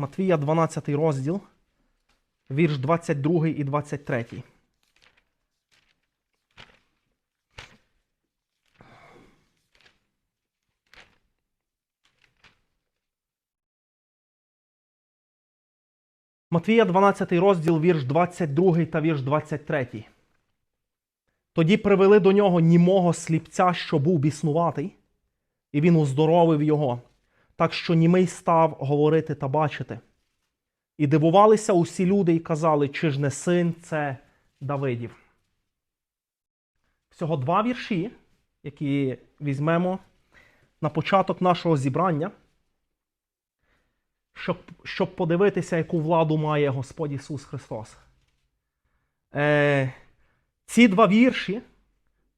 Матвія 12 розділ, вірш 22 і 23. Матвія 12 розділ, вірш 22 та вірш 23. Тоді привели до нього німого сліпця, що був біснуватий, і він уздоровив його, так що німий став говорити та бачити. І дивувалися усі люди і казали, чи ж не син це Давидів. Всього два вірші, які візьмемо на початок нашого зібрання, щоб, щоб подивитися, яку владу має Господь Ісус Христос. Е, ці два вірші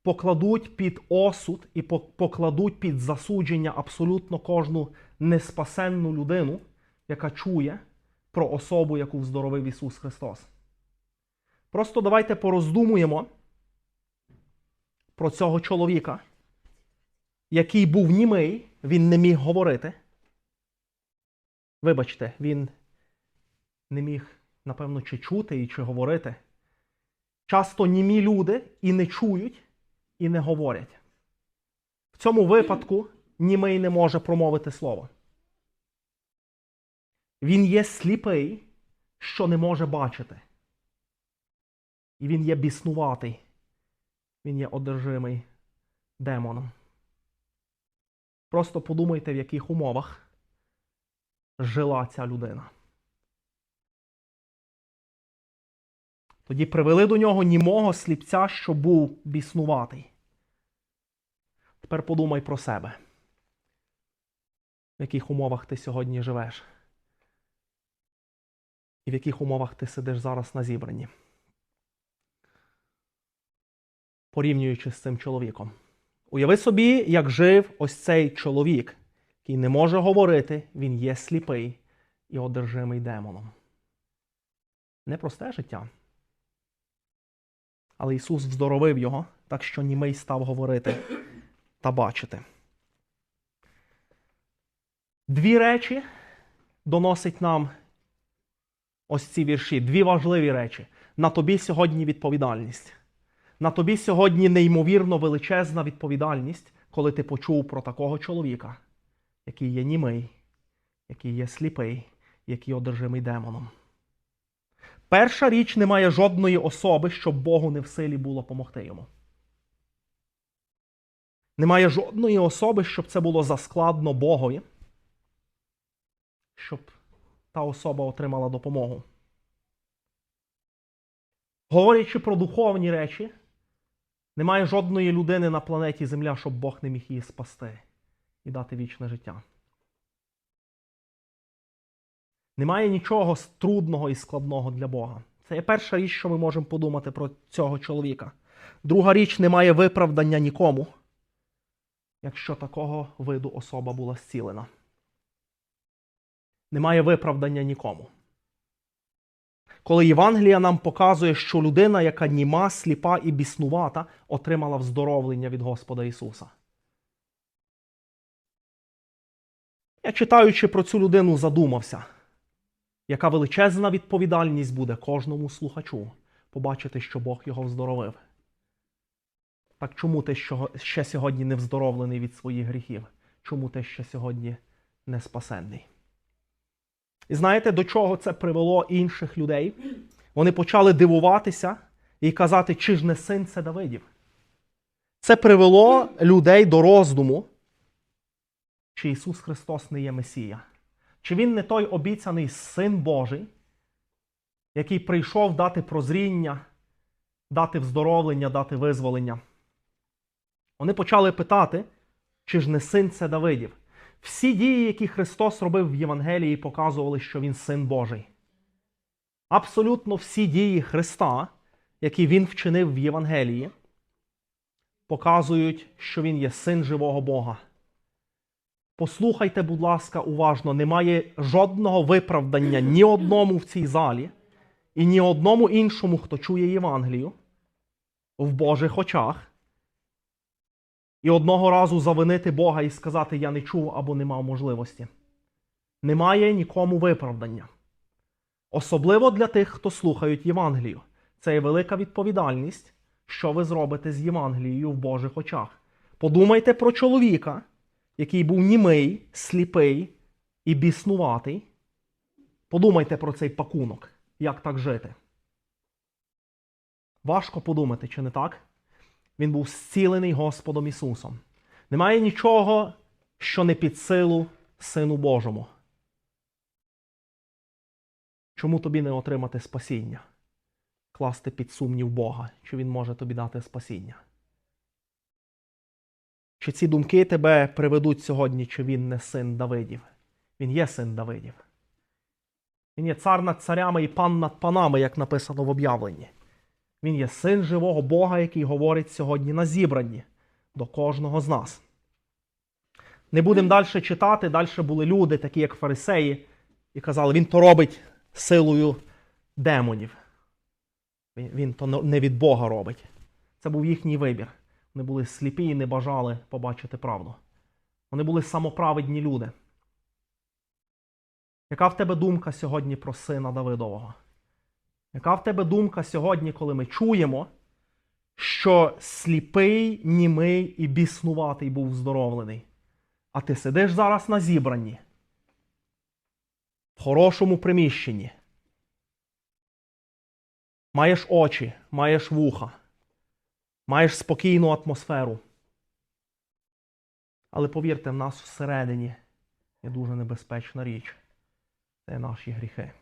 покладуть під осуд і покладуть під засудження абсолютно кожну неспасенну людину, яка чує про особу, яку вздоровив Ісус Христос. Просто давайте пороздумуємо про цього чоловіка, який був німий, він не міг говорити. Вибачте, він не міг, напевно, чи чути і чи говорити. Часто німі люди і не чують, і не говорять. В цьому випадку німий не може промовити слово. Він є сліпий, що не може бачити. І він є біснуватий. Він є одержимий демоном. Просто подумайте, в яких умовах жила ця людина. Тоді привели до нього німого сліпця, що був біснуватий. Тепер подумай про себе. В яких умовах ти сьогодні живеш? І в яких умовах ти сидиш зараз на зібранні? Порівнюючи з цим чоловіком. Уяви собі, як жив ось цей чоловік, який не може говорити, він є сліпий і одержимий демоном. Непросте життя. Але Ісус вздоровив його, так що німий став говорити та бачити. Дві речі доносить нам ось ці вірші. Дві важливі речі. На тобі сьогодні відповідальність. На тобі сьогодні неймовірно величезна відповідальність, коли ти почув про такого чоловіка, який є німий, який є сліпий, який одержимий демоном. Перша річ немає жодної особи, щоб Богу не в силі було помогти йому. Немає жодної особи, щоб це було заскладно Богові, щоб та особа отримала допомогу. Говорячи про духовні речі, немає жодної людини на планеті Земля, щоб Бог не міг її спасти і дати вічне життя. Немає нічого трудного і складного для Бога. Це є перша річ, що ми можемо подумати про цього чоловіка. Друга річ немає виправдання нікому, якщо такого виду особа була зцілена. Немає виправдання нікому. Коли Євангелія нам показує, що людина, яка німа, сліпа і біснувата, отримала вздоровлення від Господа Ісуса. Я читаючи про цю людину, задумався, яка величезна відповідальність буде кожному слухачу побачити, що Бог його вздоровив. Так чому ти ще сьогодні не вздоровлений від своїх гріхів? Чому ти ще сьогодні не спасенний? І знаєте, до чого це привело інших людей? Вони почали дивуватися і казати, чи ж не син це Давидів. Це привело людей до роздуму, чи Ісус Христос не є Месія. Чи Він не той обіцяний Син Божий, який прийшов дати прозріння, дати вздоровлення, дати визволення. Вони почали питати, чи ж не син це Давидів. Всі дії, які Христос робив в Євангелії, показували, що Він син Божий. Абсолютно всі дії Христа, які Він вчинив в Євангелії, показують, що Він є син живого Бога. Послухайте, будь ласка, уважно, немає жодного виправдання ні одному в цій залі і ні одному іншому, хто чує Євангелію в Божих очах. І одного разу завинити Бога і сказати, я не чув або не мав можливості. Немає нікому виправдання. Особливо для тих, хто слухають Євангелію. Це є велика відповідальність, що ви зробите з Євангелією в Божих очах. Подумайте про чоловіка, який був німий, сліпий і біснуватий. Подумайте про цей пакунок, як так жити. Важко подумати, чи не так? Він був зцілений Господом Ісусом. Немає нічого, що не під силу Сину Божому. Чому тобі не отримати спасіння? Класти під сумнів Бога, чи Він може тобі дати спасіння? Чи ці думки тебе приведуть сьогодні, чи він не син Давидів? Він є син Давидів. Він є цар над царями і пан над панами, як написано в об'явленні. Він є син живого Бога, який говорить сьогодні на зібранні до кожного з нас. Не будемо далі читати. Далі були люди, такі як фарисеї, і казали, він то робить силою демонів. Він, він то не від Бога робить. Це був їхній вибір. Вони були сліпі і не бажали побачити правду. Вони були самоправедні люди. Яка в тебе думка сьогодні про сина Давидового? Яка в тебе думка сьогодні, коли ми чуємо, що сліпий, німий і біснуватий був здоровлений? А ти сидиш зараз на зібранні, в хорошому приміщенні. Маєш очі, маєш вуха, маєш спокійну атмосферу. Але повірте, в нас всередині є дуже небезпечна річ. Це наші гріхи.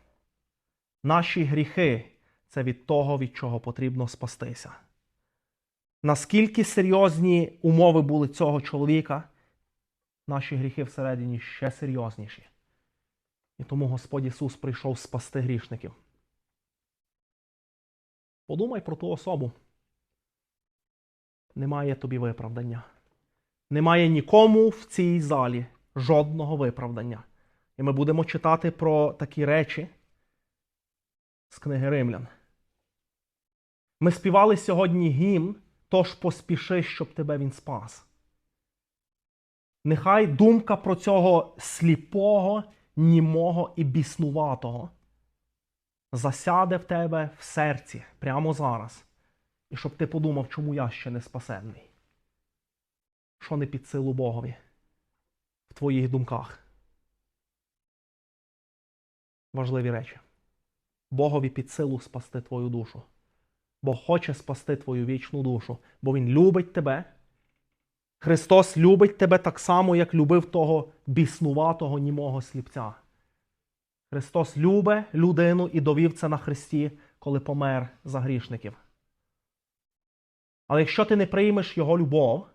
Наші гріхи це від того, від чого потрібно спастися. Наскільки серйозні умови були цього чоловіка, наші гріхи всередині ще серйозніші. І тому Господь Ісус прийшов спасти грішників. Подумай про ту особу. Немає тобі виправдання. Немає нікому в цій залі жодного виправдання. І ми будемо читати про такі речі з книги Римлян. Ми співали сьогодні гімн, тож поспіши, щоб тебе він спас. Нехай думка про цього сліпого, німого і біснуватого засяде в тебе в серці прямо зараз. І щоб ти подумав, чому я ще не спасенний. Що не під силу Богові в твоїх думках. Важливі речі. Богові під силу спасти твою душу. Бог хоче спасти твою вічну душу, бо Він любить тебе. Христос любить тебе так само, як любив того біснуватого німого сліпця. Христос любить людину і довів це на Христі, коли помер за грішників. Але якщо ти не приймеш Його любов,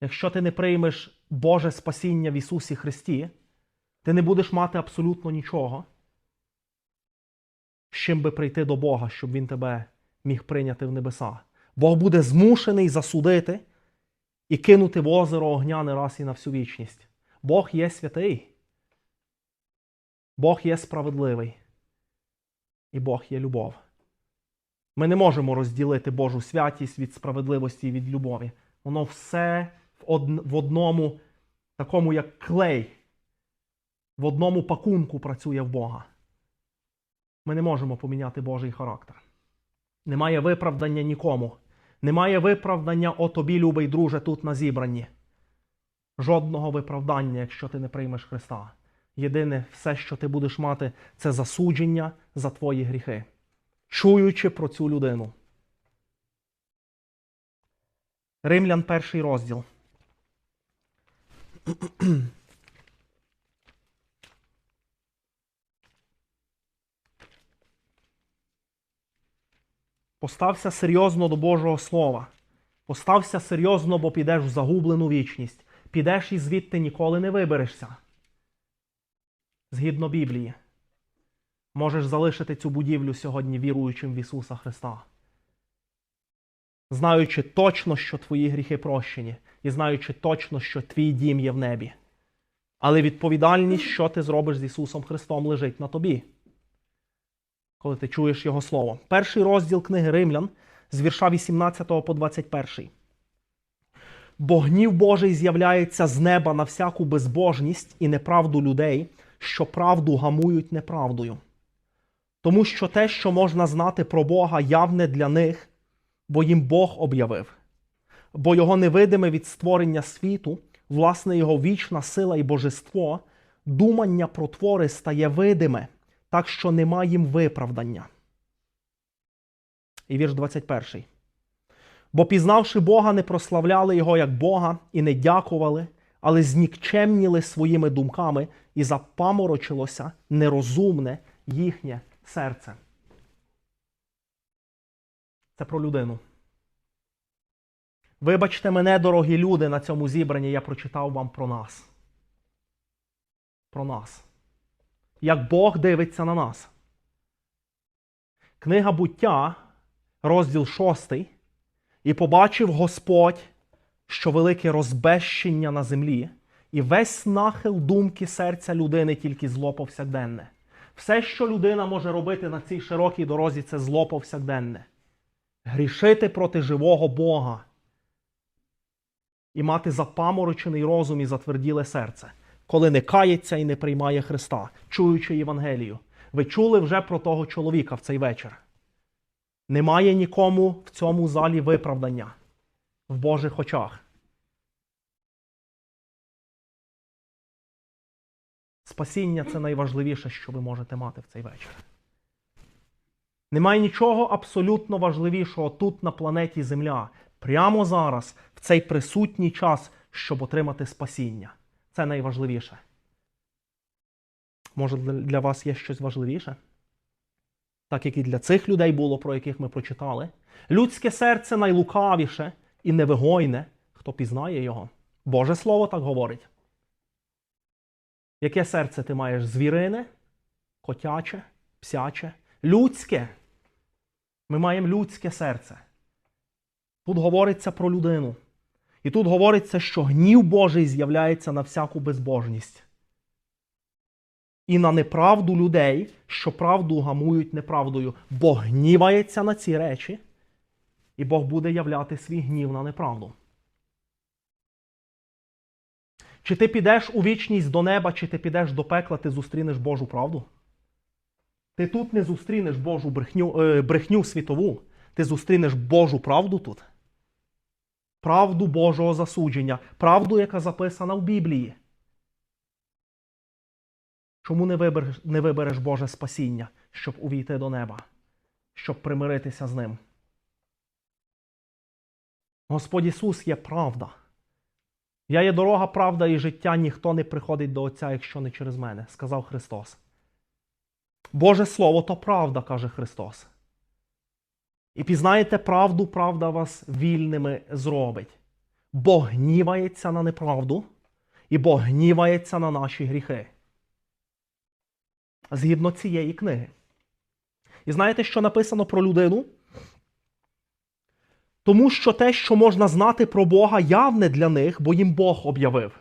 якщо ти не приймеш Боже спасіння в Ісусі Христі, ти не будеш мати абсолютно нічого, з чим би прийти до Бога, щоб Він тебе міг прийняти в небеса. Бог буде змушений засудити і кинути в озеро огняне раз і на всю вічність. Бог є святий. Бог є справедливий. І Бог є любов. Ми не можемо розділити Божу святість від справедливості і від любові. Воно все в одному, такому як клей, в одному пакунку працює в Бога. Ми не можемо поміняти Божий характер. Немає виправдання нікому. Немає виправдання о тобі, любий друже, тут на зібранні. Жодного виправдання, якщо ти не приймеш Христа. Єдине, все, що ти будеш мати, це засудження за твої гріхи, чуючи про цю людину. Римлян перший розділ. Постався серйозно до Божого Слова. Постався серйозно, бо підеш в загублену вічність. Підеш і звідти ніколи не виберешся. Згідно Біблії, можеш залишити цю будівлю сьогодні віруючим в Ісуса Христа. Знаючи точно, що твої гріхи прощені, і знаючи точно, що твій дім є в небі. Але відповідальність, що ти зробиш з Ісусом Христом, лежить на тобі коли ти чуєш Його Слово. Перший розділ книги Римлян з вірша 18 по 21. Бо гнів Божий з'являється з неба на всяку безбожність і неправду людей, що правду гамують неправдою. Тому що те, що можна знати про Бога, явне для них, бо їм Бог об'явив, бо його невидиме від створення світу, власне, його вічна сила і божество, думання про твори стає видиме, так що нема їм виправдання. І вірш 21. Бо пізнавши Бога, не прославляли Його як Бога і не дякували, але знікчемніли своїми думками і запаморочилося нерозумне їхнє серце. Це про людину. Вибачте мене, дорогі люди, на цьому зібранні я прочитав вам про нас. Про нас. Як Бог дивиться на нас. Книга буття, розділ 6, і побачив Господь, що велике розбещення на землі, і весь нахил думки серця людини тільки зло повсякденне. Все, що людина може робити на цій широкій дорозі, це зло повсякденне. Грішити проти живого Бога і мати запаморочений розум і затверділе серце, коли не кається і не приймає Христа, чуючи Євангелію. Ви чули вже про того чоловіка в цей вечір. Немає нікому в цьому залі виправдання в Божих очах. Спасіння це найважливіше, що ви можете мати в цей вечір. Немає нічого абсолютно важливішого тут, на планеті Земля, прямо зараз, в цей присутній час, щоб отримати спасіння. Це найважливіше. Може, для- вас є щось важливіше? Так як і для цих людей було, про яких ми прочитали. Людське серце найлукавіше і невигойне, хто пізнає його. Боже Слово так говорить. Яке серце ти маєш? Звірине, котяче, псяче, людське. Ми маємо людське серце. Тут говориться про людину. І тут говориться, що гнів Божий з'являється на всяку безбожність. І на неправду людей, що правду гамують неправдою. Бог гнівається на ці речі, і Бог буде являти свій гнів на неправду. Чи ти підеш у вічність до неба, чи ти підеш до пекла, ти зустрінеш Божу правду? Ти тут не зустрінеш Божу брехню, е, брехню світову, ти зустрінеш Божу правду тут. Правду Божого засудження, правду, яка записана в Біблії. Чому не вибереш, не вибереш Боже спасіння, щоб увійти до неба, щоб примиритися з ним? Господь Ісус є правда. Я є дорога, правда і життя, ніхто не приходить до Отця, якщо не через мене, сказав Христос. Боже Слово то правда, каже Христос. І пізнаєте правду, правда вас вільними зробить. Бог гнівається на неправду, і Бог гнівається на наші гріхи. Згідно цієї книги. І знаєте, що написано про людину? Тому що те, що можна знати про Бога, явне для них, бо їм Бог об'явив.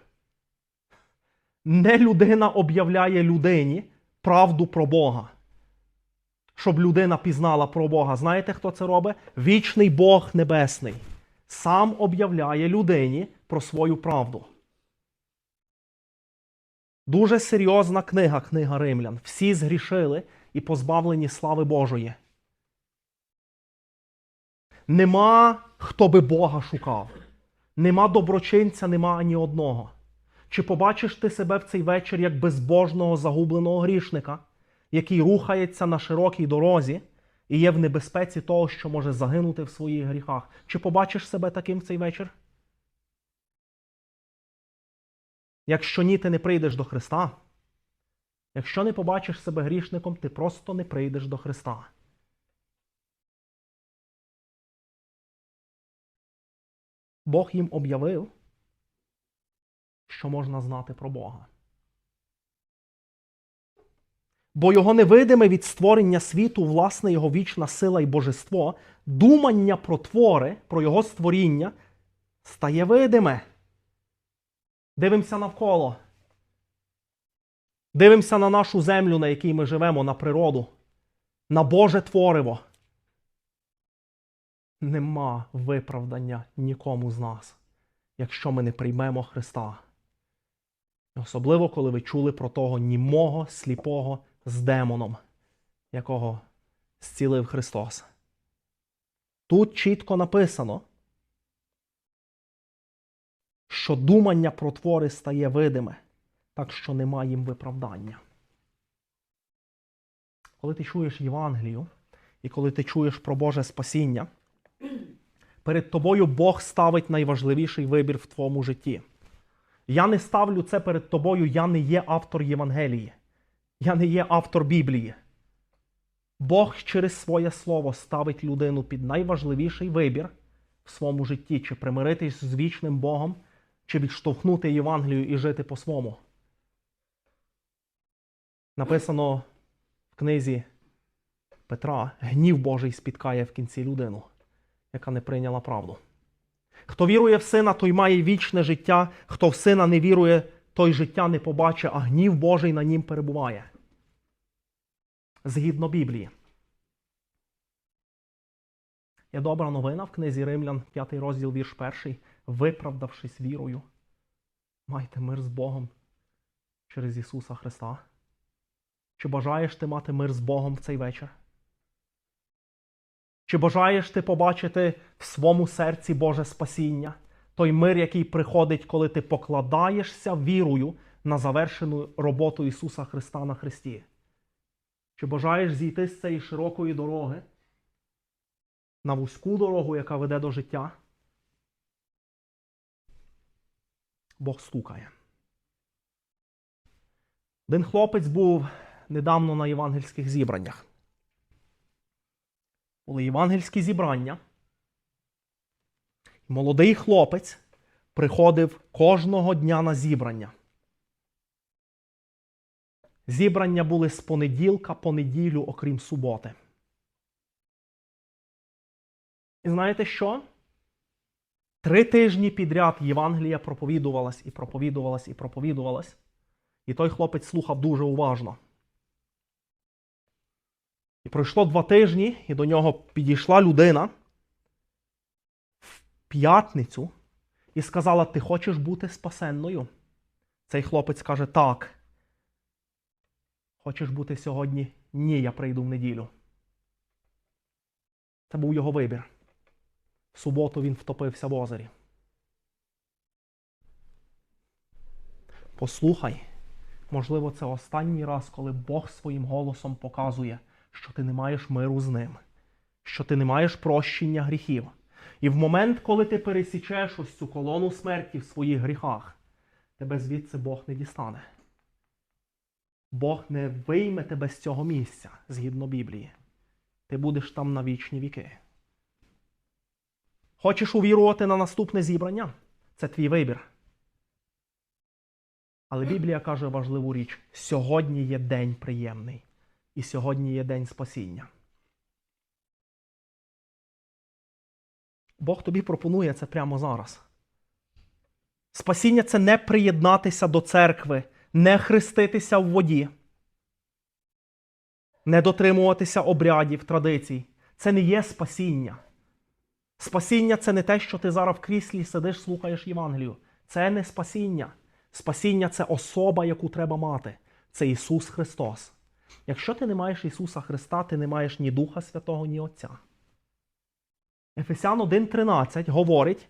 Не людина об'являє людині правду про Бога. Щоб людина пізнала про Бога. Знаєте, хто це робить? Вічний Бог Небесний. Сам об'являє людині про свою правду. Дуже серйозна книга, книга Римлян. Всі згрішили і позбавлені слави Божої. Нема хто би Бога шукав. Нема доброчинця, нема ані одного. Чи побачиш ти себе в цей вечір як безбожного загубленого грішника, який рухається на широкій дорозі і є в небезпеці того, що може загинути в своїх гріхах? Чи побачиш себе таким в цей вечір? Якщо ні, ти не прийдеш до Христа. Якщо не побачиш себе грішником, ти просто не прийдеш до Христа. Бог їм об'явив, що можна знати про Бога. Бо його невидиме від створення світу, власне, його вічна сила і божество, думання про твори, про його створіння стає видиме. Дивимося навколо. Дивимося на нашу землю, на якій ми живемо, на природу, на Боже твориво. Нема виправдання нікому з нас. якщо ми не приймемо Христа. Особливо, коли ви чули про того німого, сліпого з демоном, якого зцілив Христос. Тут чітко написано, що думання про твори стає видиме, так що нема їм виправдання. Коли ти чуєш Євангелію, і коли ти чуєш про Боже спасіння, перед тобою Бог ставить найважливіший вибір в твоєму житті. Я не ставлю це перед тобою, я не є автор Євангелії, я не є автор Біблії. Бог через своє слово ставить людину під найважливіший вибір в своєму житті, чи примиритись з вічним Богом, чи відштовхнути Євангелію і жити по-своєму. Написано в книзі Петра: гнів Божий спіткає в кінці людину, яка не прийняла правду. Хто вірує в сина, той має вічне життя, хто в сина не вірує, той життя не побачить, а гнів Божий на нім перебуває. Згідно Біблії. Є добра новина в книзі Римлян, 5 розділ, вірш 1. Виправдавшись вірою, майте мир з Богом через Ісуса Христа. Чи бажаєш ти мати мир з Богом в цей вечір? Чи бажаєш ти побачити в своєму серці Боже спасіння, той мир, який приходить, коли ти покладаєшся вірою на завершену роботу Ісуса Христа на Христі? Чи бажаєш зійти з цієї широкої дороги на вузьку дорогу, яка веде до життя? Бог стукає. Один хлопець був недавно на євангельських зібраннях. Були євангельські зібрання. Молодий хлопець приходив кожного дня на зібрання. Зібрання були з понеділка по неділю, окрім суботи. І знаєте що? Три тижні підряд Євангелія проповідувалась і проповідувалась і проповідувалась. І той хлопець слухав дуже уважно. І пройшло два тижні, і до нього підійшла людина в п'ятницю і сказала: Ти хочеш бути спасенною? Цей хлопець каже: Так. Хочеш бути сьогодні? Ні, я прийду в неділю. Це був його вибір. В суботу він втопився в озері. Послухай, можливо, це останній раз, коли Бог своїм голосом показує, що ти не маєш миру з ним, що ти не маєш прощення гріхів. І в момент, коли ти пересічеш ось цю колону смерті в своїх гріхах, тебе звідси Бог не дістане. Бог не вийме тебе з цього місця, згідно Біблії. Ти будеш там на вічні віки. Хочеш увірувати на наступне зібрання? Це твій вибір. Але Біблія каже важливу річ: сьогодні є день приємний, і сьогодні є день спасіння. Бог тобі пропонує це прямо зараз. Спасіння це не приєднатися до церкви, не хреститися в воді, не дотримуватися обрядів, традицій. Це не є спасіння. Спасіння це не те, що ти зараз в кріслі сидиш, слухаєш Євангелію. Це не спасіння. Спасіння це особа, яку треба мати. Це Ісус Христос. Якщо ти не маєш Ісуса Христа, ти не маєш ні Духа Святого, ні Отця. Ефесян 1.13 говорить: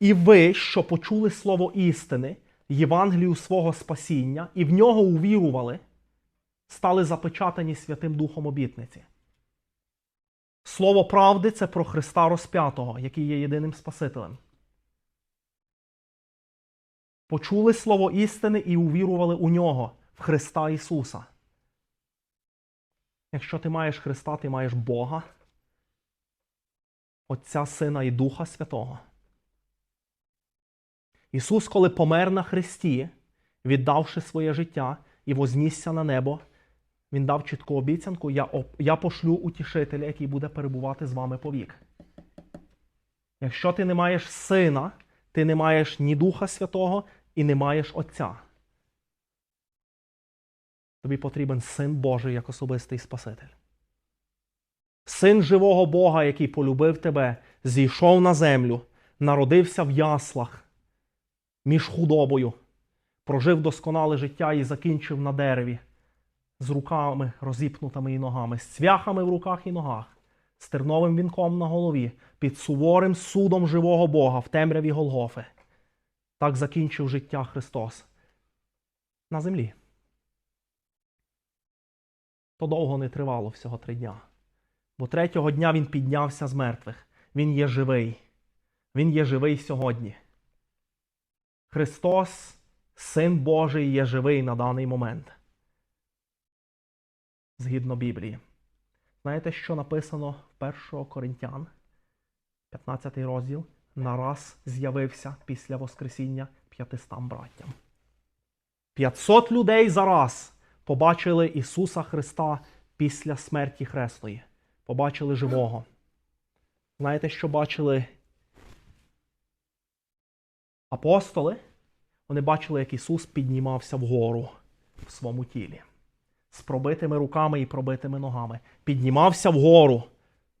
і ви, що почули слово істини, Євангелію свого спасіння, і в нього увірували, стали запечатані Святим Духом обітниці. Слово правди це про Христа розп'ятого, який є єдиним Спасителем. Почули слово істини і увірували у нього, в Христа Ісуса. Якщо ти маєш Христа, ти маєш Бога, Отця Сина і Духа Святого. Ісус, коли помер на Христі, віддавши своє життя і вознісся на небо, Він дав чітку обіцянку: я, я пошлю утішителя, який буде перебувати з вами повік. Якщо ти не маєш сина, ти не маєш ні Духа Святого і не маєш Отця. Тобі потрібен син Божий як особистий Спаситель. Син живого Бога, який полюбив тебе, зійшов на землю, народився в яслах, між худобою, прожив досконале життя і закінчив на дереві, з руками розіпнутими і ногами, з цвяхами в руках і ногах, з терновим вінком на голові, під суворим судом живого Бога в темряві Голгофи. Так закінчив життя Христос на землі. То довго не тривало всього три дня. Бо третього дня він піднявся з мертвих. Він є живий. Він є живий сьогодні. Христос, Син Божий, є живий на даний момент. Згідно Біблії. Знаєте, що написано в 1 Коринтян, 15 розділ, нараз з'явився після Воскресіння 500 браттям. 500 людей зараз побачили Ісуса Христа після смерті Хрестої. Побачили живого. Знаєте, що бачили апостоли? Вони бачили, як Ісус піднімався вгору в своєму тілі з пробитими руками і пробитими ногами. Піднімався вгору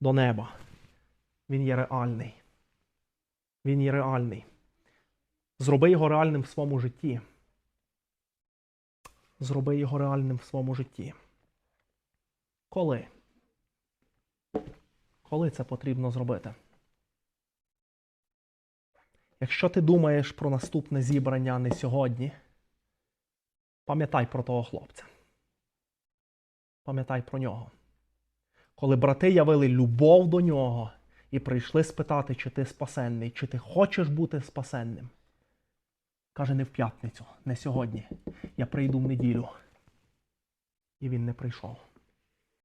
до неба. Він є реальний. Він є реальний. Зроби його реальним в своєму житті. Зроби його реальним в своєму житті. Коли? Коли це потрібно зробити? Якщо ти думаєш про наступне зібрання не сьогодні, пам'ятай про того хлопця. Пам'ятай про нього. Коли брати явили любов до нього і прийшли спитати, чи ти спасенний, чи ти хочеш бути спасенним. Каже, не в п'ятницю, не сьогодні. Я прийду в неділю. І він не прийшов.